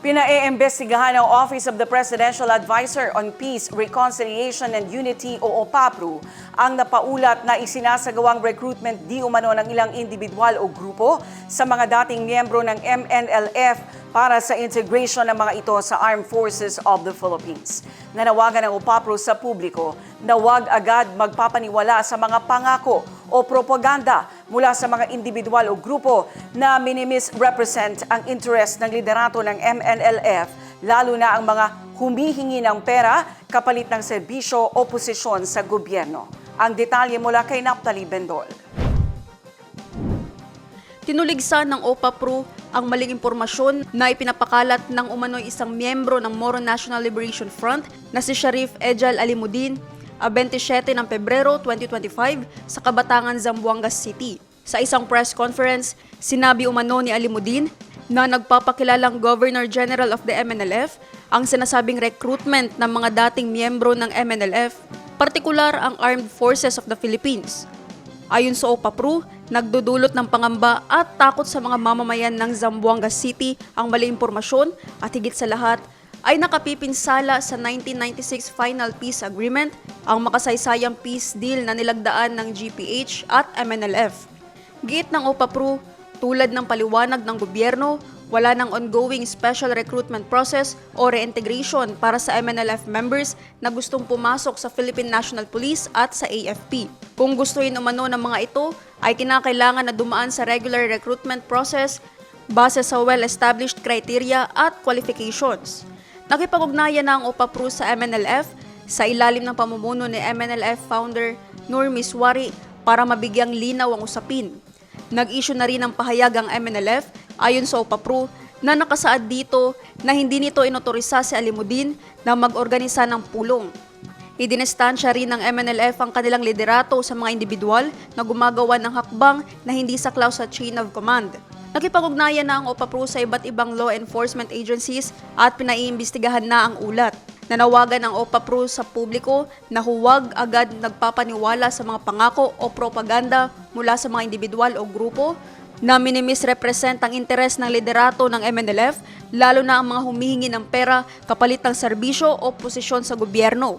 Pinaiimbestigahan ng Office of the Presidential Advisor on Peace, Reconciliation and Unity o OPAPRU ang napaulat na isinasagawang recruitment di umano ng ilang individual o grupo sa mga dating miyembro ng MNLF para sa integration ng mga ito sa Armed Forces of the Philippines. Nanawagan ng OPAPRU sa publiko na huwag agad magpapaniwala sa mga pangako o propaganda mula sa mga individual o grupo na minimisrepresent ang interest ng liderato ng MNLF, lalo na ang mga humihingi ng pera kapalit ng serbisyo o posisyon sa gobyerno. Ang detalye mula kay Naptali Bendol. Tinuligsan ng OPA-PRO ang maling impormasyon na ipinapakalat ng umano'y isang miyembro ng Moro National Liberation Front na si Sharif Ejal Alimuddin 27 ng Pebrero 2025 sa Kabatangan, Zamboanga City. Sa isang press conference, sinabi umano ni Alimuddin na nagpapakilalang Governor General of the MNLF ang sinasabing recruitment ng mga dating miyembro ng MNLF, partikular ang Armed Forces of the Philippines. Ayon sa OPAPRU, nagdudulot ng pangamba at takot sa mga mamamayan ng Zamboanga City ang mali impormasyon at higit sa lahat ay nakapipinsala sa 1996 Final Peace Agreement ang makasaysayang peace deal na nilagdaan ng GPH at MNLF. Giit ng OPAPRU, tulad ng paliwanag ng gobyerno, wala ng ongoing special recruitment process o reintegration para sa MNLF members na gustong pumasok sa Philippine National Police at sa AFP. Kung gustuhin umano ng mga ito, ay kinakailangan na dumaan sa regular recruitment process base sa well-established criteria at qualifications. Nakipag-ugnayan na ang OPAPRU sa MNLF sa ilalim ng pamumuno ni MNLF founder Nur Miswari para mabigyang linaw ang usapin. Nag-issue na rin ng pahayag ang MNLF ayon sa OPAPRU na nakasaad dito na hindi nito inotorisa si Alimuddin na mag-organisa ng pulong. Idinestansya rin ng MNLF ang kanilang liderato sa mga individual na gumagawa ng hakbang na hindi saklaw sa chain of command. Nakipag-ugnayan na ang OPAPRO sa iba't ibang law enforcement agencies at pinaiimbestigahan na ang ulat. Nanawagan ang OPAPRO sa publiko na huwag agad nagpapaniwala sa mga pangako o propaganda mula sa mga individual o grupo na minimisrepresent ang interes ng liderato ng MNLF, lalo na ang mga humihingi ng pera kapalit ng serbisyo o posisyon sa gobyerno.